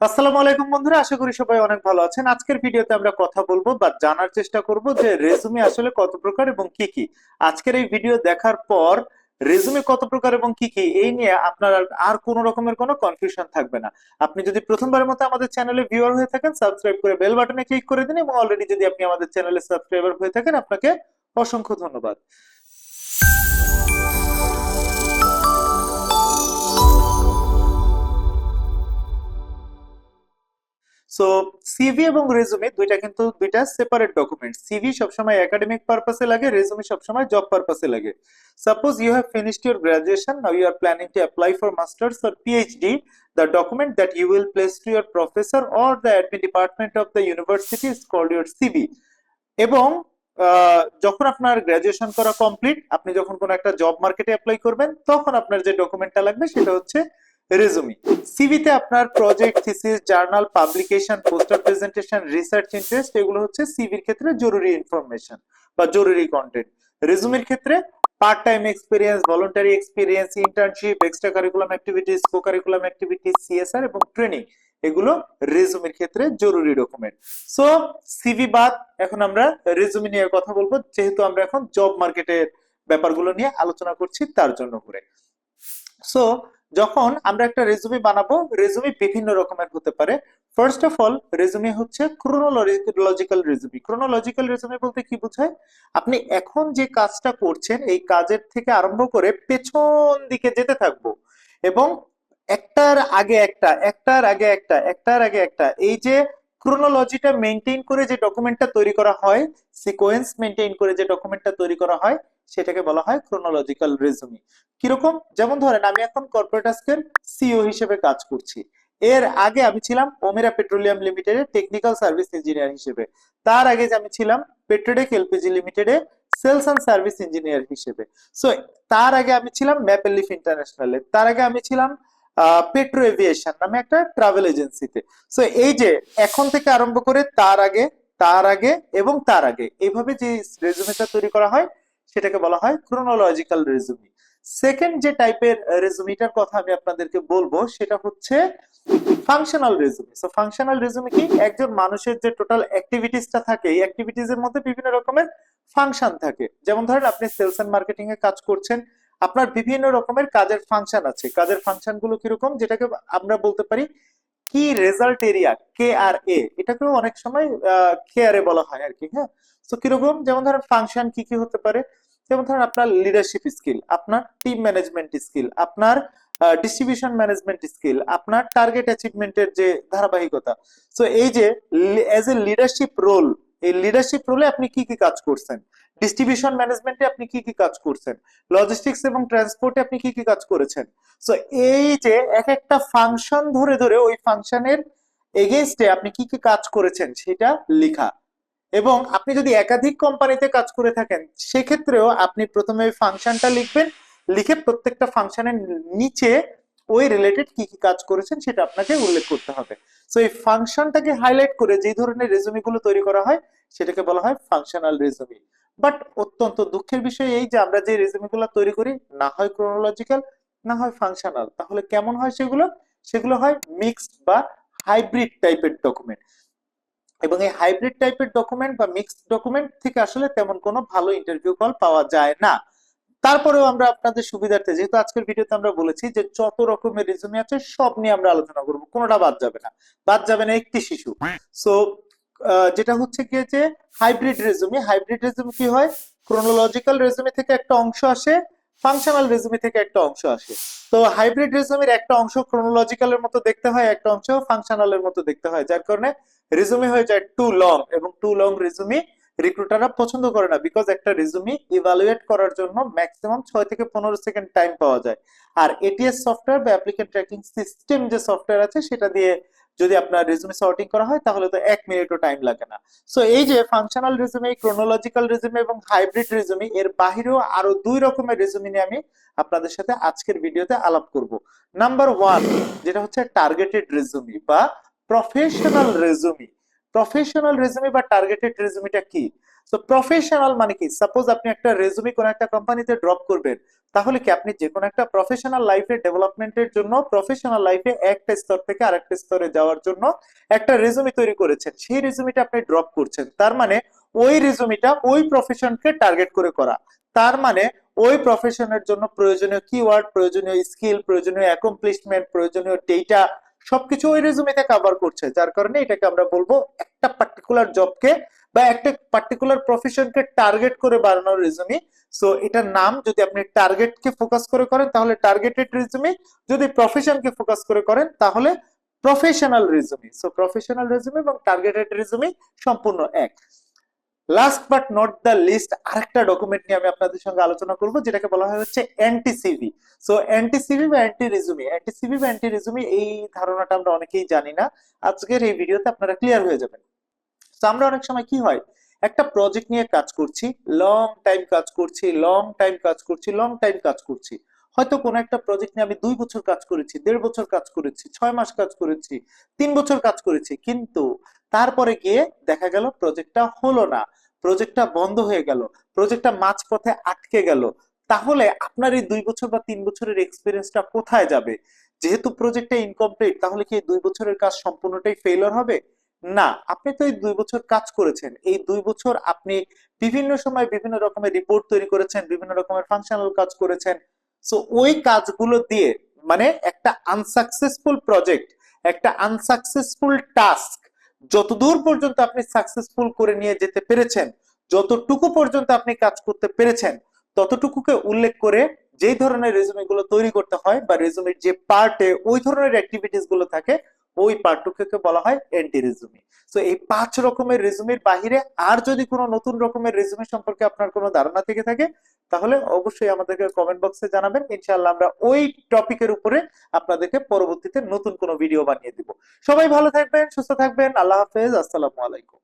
আসসালামু আলাইকুম বন্ধুরা, আশা করি সবাই অনেক ভালো আছেন। আজকের ভিডিওতে আমরা কথা বলব বা জানার চেষ্টা করব যে রেজুমে আসলে কত প্রকার এবং কি কি। আজকের এই ভিডিও দেখার পর রেজুমে কত প্রকার এবং কি কি, এই নিয়ে আপনার আর- কোনো রকমের কোনো কনফিউশন থাকবে না। আপনি যদি প্রথমবারের মতো আমাদের চ্যানেলে ভিউয়ার হয়ে থাকেন সাবস্ক্রাইব করে বেল বাটনে ক্লিক করে দিন এবং অলরেডি যদি আপনি আমাদের চ্যানেলে সাবস্ক্রাইবার হয়ে থাকেন, আপনাকে অসংখ্য ধন্যবাদ। সো সিভি এবং রেজুমে দুইটা কিন্তু দুইটা সেপারেট ডকুমেন্ট সিভি সবসময় একাডেমিক পারপাসে লাগে রেজুমে সবসময় জব পারপাসে লাগে। Suppose you have finished your graduation now you are planning to apply for masters or PhD the document that you will place to your professor or the admin department of the university is called your CV এবং যখন আপনার graduation করা complete আপনি যখন কোনো একটা job মার্কেটে apply করবেন, তখন আপনার যে ডকুমেন্টটা লাগবে সেটা হচ্ছে রেজুমি। সিভিতে আপনার project thesis journal publication poster presentation research interest এগুলো হচ্ছে সিভির ক্ষেত্রে জরুরি ইনফরমেশন বা জরুরি কন্টেন্ট রেজুমির ক্ষেত্রে part time experience voluntary experience internship extra curriculum activities co curriculum activities CSR এবং ট্রেনিং এগুলো রেজুমির ক্ষেত্রে জরুরি ডকুমেন্ট সো সিভি বাদ এখন আমরা রেজুমি নিয়ে কথা বলব, যেহেতু আমরা এখন জব মার্কেটের ব্যাপারগুলো নিয়ে আলোচনা করছি তার জন্য করে। সো যখন আমরা একটা রেজুমি বানাবো রেজুমি বিভিন্ন রকমের হতে পারে। ফার্স্ট অফ অল রেজুমি হচ্ছে ক্রোনোলজিক্যাল রেজুমি ক্রোনোলজিক্যাল রেজুমি বলতে কি বোঝায়? আপনি এখন যে কাজটা করছেন, এই কাজের থেকে আরম্ভ করে পেছন দিকে যেতে থাকব। এবং একটার আগে একটা, একটার আগে একটা, একটার আগে একটা, এই যে ক্রোনোলজিটা মেনটেন করে যে ডকুমেন্টটা তৈরি করা হয় সিকোয়েন্স মেনটেন করে যে ডকুমেন্টটা তৈরি করা হয় সেটাকে বলা হয় ক্রোনোলজিক্যাল রেজুমি কীরকম? যেমন ধরেন, আমি এখন কর্পোরেট আজকের সিও হিসেবে কাজ করছি। এর আগে আমি ছিলাম ওমেরা পেট্রোলিয়াম লিমিটেডে টেকনিক্যাল সার্ভিস ইঞ্জিনিয়ার হিসেবে। তার আগে যে আমি ছিলাম পেট্রোডেক এলপিজি লিমিটেডে সেলস অ্যান্ড সার্ভিস ইঞ্জিনিয়ার হিসেবে। সো তার আগে আমি ছিলাম ম্যাপেল লিফ ইন্টারন্যাশনালে তার আগে আমি ছিলাম পেট্রো এভিয়েশন নামে একটা ট্রাভেল এজেন্সিতে সো এই যে এখন থেকে আরম্ভ করে তার আগে তার আগে এবং তার আগে। এইভাবে যে রেজুমেটা তৈরি করা হয় সেটাকে বলা হয় ক্রোনোলজিক্যাল রেজুমি সেকেন্ড যে টাইপের রেজুমিটার কথা আমি আপনাদেরকে বলব, সেটা হচ্ছে functional resume so functional resume কি? একজন মানুষের যে টোটাল অ্যাক্টিভিটিসটা থাকে, এই অ্যাক্টিভিটিস এর মধ্যে বিভিন্ন রকমের ফাংশন থাকে। যেমন ধরেন, আপনি সেলস এন্ড মার্কেটিং এ কাজ করছেন, আপনার বিভিন্ন রকমের কাজের ফাংশন আছে। কাজের ফাংশনগুলো কীরকম? যেটাকে আমরা বলতে পারি কি রেজাল্ট এরিয়া কে আর এ এটাকেও অনেক সময় কে আর এ বলা হয় আর কি হ্যাঁ? তো কীরকম? যেমন ধরেন ফাংশন কি কি হতে পারে? যেমন ধরেন আপনার লিডারশিপ স্কিল আপনার টিম ম্যানেজমেন্ট স্কিল আপনার ডিস্ট্রিবিউশন ম্যানেজমেন্ট স্কিল আপনার টার্গেট অ্যাচিভমেন্টের যে ধারাবাহিকতা। সো এই যে এজ এ লিডারশিপ রোল এই লিডারশিপ রোলে আপনি কি কি কাজ করছেন? ডিস্ট্রিবিউশন ম্যানেজমেন্টে আপনি কি কি কাজ করছেন? লজিস্টিক্স এবং ট্রান্সপোর্টে আপনি কি কি কাজ করেছেন? সো এই যে এক একটা ফাংশন ধরে ধরে ওই ফাংশনের এগেনস্টে আপনি কি কি কাজ করেছেন সেটা লেখা। এবং আপনি যদি একাধিক কোম্পানিতে কাজ করে থাকেন, সেক্ষেত্রেও আপনি প্রথমে ফাংশনটা লিখবেন, লিখে প্রত্যেকটা ফাংশনের নিচে ওই রিলেটেড কি কি কাজ করেছেন সেটা আপনাকে উল্লেখ করতে হবে। সো এই ফাংশনটাকে হাইলাইট করে যে ধরনের রেজুমি গুলো তৈরি করা হয়, সেটাকে বলা হয় ফাংশনাল রেজুমি বাট অত্যন্ত দুঃখের বিষয় এই যে আমরা যে রেজুমি গুলো তৈরি করি, না হয় ক্রোনোলজিক্যাল না হয় ফাংশনাল তাহলে কেমন হয় সেগুলো? সেগুলো হয় মিক্সড বা হাইব্রিড টাইপের ডকুমেন্ট এবং এই হাইব্রিড টাইপের ডকুমেন্ট বা মিক্সড ডকুমেন্ট থেকে আসলে তেমন কোনো ভালো ইন্টারভিউ কল পাওয়া যায় না। তারপরেও আমরা আপনাদের সুবিধার্থে, যেহেতু আজকের ভিডিওতে আমরা বলেছি যে যত রকমের রিজুমি আছে, সব নিয়ে আমরা আলোচনা করব, কোনোটা বাদ যাবে না। বাদ যাবে না একটি শিশু। সো যেটা হচ্ছে কি যে হাইব্রিড রেজুমি হাইব্রিড রেজুমি কি হয়? ক্রোনোলজিক্যাল রেজুমি থেকে একটা অংশ আসে ফাংশনাল রেজুমি থেকে একটা অংশ আসে। তো হাইব্রিড রেজুমির একটা অংশ ক্রোনোলজিক্যালের মতো দেখতে হয়, একটা অংশ ফাংশনালের মতো দেখতে হয়। যার কারণে রেজুমি হয়ে যায় টু লং এবং টু লং রেজুমি রিক্রুটাররা পছন্দ করে না বিকজ একটা রেজুমি ইভালুয়েট করার জন্য ম্যাক্সিমাম ছয় থেকে পনেরো সেকেন্ড টাইম পাওয়া যায়। আর এটিএস সফটওয়্যার বা অ্যাপ্লিকেন্ট ট্র্যাকিং সিস্টেম যে সফটওয়্যার আছে, সেটা দিয়ে যদি আপনার রেজুমে সর্টিং করা হয়, তাহলে তো এক মিনিটও টাইম লাগে না। সো এই যে ফাংশনাল রেজুমে ক্রোনোলজিক্যাল রেজুমে এবং হাইব্রিড রেজুমে এর বাহিরেও আরও দুই রকমের রেজুমি নিয়ে আমি আপনাদের সাথে আজকের ভিডিওতে আলাপ করব। নাম্বার ওয়ান যেটা হচ্ছে টার্গেটেড রেজুমি বা প্রফেশনাল রেজুমি প্রফেশনাল রেজুমে বা টার্গেটেড রেজুমেটা কি? তো প্রফেশনাল মানে কি? সাপোজ আপনি একটা রেজুমে কোন একটা কোম্পানিতে ড্রপ করবেন, তাহলে কি আপনি যে কোনো একটা প্রফেশনাল লাইফে ডেভেলপমেন্টের জন্য প্রফেশনাল লাইফে একটা স্তর থেকে আরেকটা স্তরে যাওয়ার জন্য একটা রেজুমে তৈরি করেছেন। সেই রেজুমিটা আপনি ড্রপ করছেন। তার মানে ওই রেজুমেটা ওই প্রফেশনকে টার্গেট করে করা। তার মানে ওই প্রফেশনের জন্য প্রয়োজনীয় কিওয়ার্ড প্রয়োজনীয় স্কিল প্রয়োজনীয় অ্যাকমপ্লিশমেন্ট প্রয়োজনীয় ডেটা সবকিছু ওই রেজুমেতে কভার করছে। যার কারণে এটাকে আমরা বলব একটা পার্টিকুলার জবকে বা একটা পার্টিকুলার প্রফেশনকে টার্গেট করে বানানোর রেজুমি সো এটার নাম যদি আপনি টার্গেটকে ফোকাস করে করেন, তাহলে টার্গেটেড রেজুমি যদি প্রফেশনকে ফোকাস করে করেন, তাহলে professional resume so professional resume এবং টার্গেটেড রেজুমি সম্পূর্ণ এক। Last but not the least আরেকটা ডকুমেন্ট নিয়ে আমি আপনাদের সঙ্গে আলোচনা করব, যেটাকে বলা হয় হচ্ছে anti CV so anti CV বা অ্যান্টি রেজুমি অ্যান্টি সিভি বা অ্যান্টি রেজুমি এই ধারণাটা আমরা অনেকেই জানি না। আজকের এই ভিডিওতে আপনারা ক্লিয়ার হয়ে যাবেন। তো আমরা অনেক সময় কি হয়, একটা প্রজেক্ট নিয়ে কাজ করছি লং টাইম কাজ করছি লং টাইম কাজ করছি লং টাইম কাজ করছি। হয়তো কোনো একটা প্রজেক্ট নিয়ে আমি দুই বছর কাজ করেছি, দেড় বছর কাজ করেছি, ছয় মাস কাজ করেছি, তিন বছর কাজ করেছি, কিন্তু তারপরে গিয়ে দেখা গেল প্রজেক্টটা হলো না। প্রজেক্টটা বন্ধ হয়ে গেল। প্রজেক্টটা মাঝপথে আটকে গেল। তাহলে আপনার এই দুই বছর বা তিন বছরের এক্সপিরিয়েন্সটা কোথায় যাবে? যেহেতু প্রজেক্টটা ইনকমপ্লিট তাহলে কি দুই বছরের কাজ সম্পূর্ণটাই ফেইলর হবে? না, আপনি তো এই দুই বছর কাজ করেছেন। এই দুই বছর আপনি বিভিন্ন সময় বিভিন্ন রকমের রিপোর্ট তৈরি করেছেন, বিভিন্ন রকমের ফাংশনাল কাজ করেছেন। সো ওই কাজগুলো দিয়ে মানে একটা আনসাকসেসফুল প্রজেক্ট একটা আনসাকসেসফুল টাস্ক যতদূর পর্যন্ত আপনি সাকসেসফুল করে নিয়ে যেতে পেরেছেন, যতটুকু পর্যন্ত আপনি কাজ করতে পেরেছেন, ততটুকুকে উল্লেখ করে যেই ধরনের রেজুমে গুলো তৈরি করতে হয় বা রেজুমের যে পার্টে ওই ধরনের অ্যাক্টিভিটিসগুলো থাকে, ওই পার্টটুকুকে বলা হয় এন্টি রেজুমি তো এই পাঁচ রকমের রেজুমের বাহিরে আর যদি কোনো নতুন রকমের রেজুমে সম্পর্কে আপনার কোনো ধারণা থেকে থাকে তাহলে অবশ্যই আমাদেরকে কমেন্ট বক্সে জানাবেন। ইনশাল্লাহ আমরা ওই টপিকের উপরে আপনাদেরকে পরবর্তীতে নতুন কোনো ভিডিও বানিয়ে দিব। সবাই ভালো থাকবেন, সুস্থ থাকবেন। আল্লাহ হাফেজ। আসসালামু আলাইকুম।